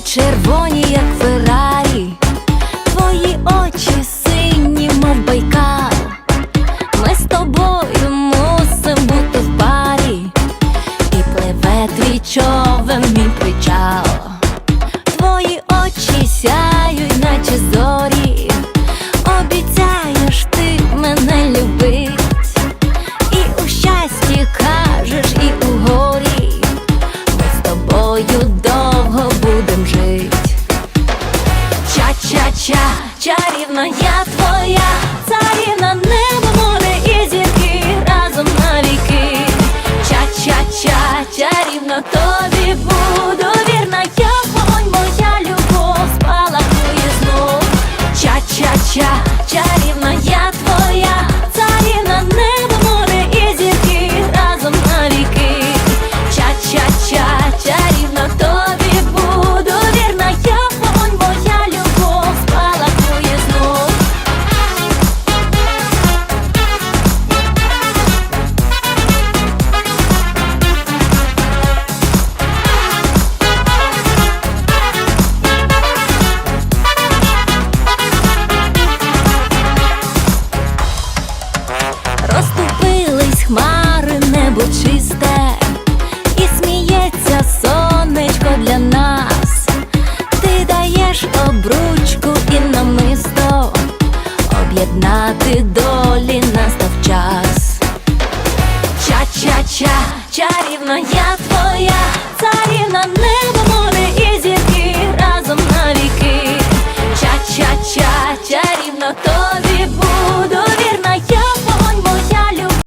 червоні, як Феррарі, твої очі сині, мов байкал. Ми з тобою мусим бути в парі, і пливе твій човен, мій причал. Твої очі сяють, наче зорі. Обіцяєш ти мене любить, і у щасті кажеш, і у горі. З тобою Ча-ча-ча, чарівна я твоя, царівна небо, море і зірки разом навіки. Ча-ча-ча, чарівна тобі буду вірна, я вогонь, моя любов спалахує знов. Ча-ча-ча, чарівна я об'єднати долі настав час. Ча-ча-ча, чарівна я твоя, царівна небо,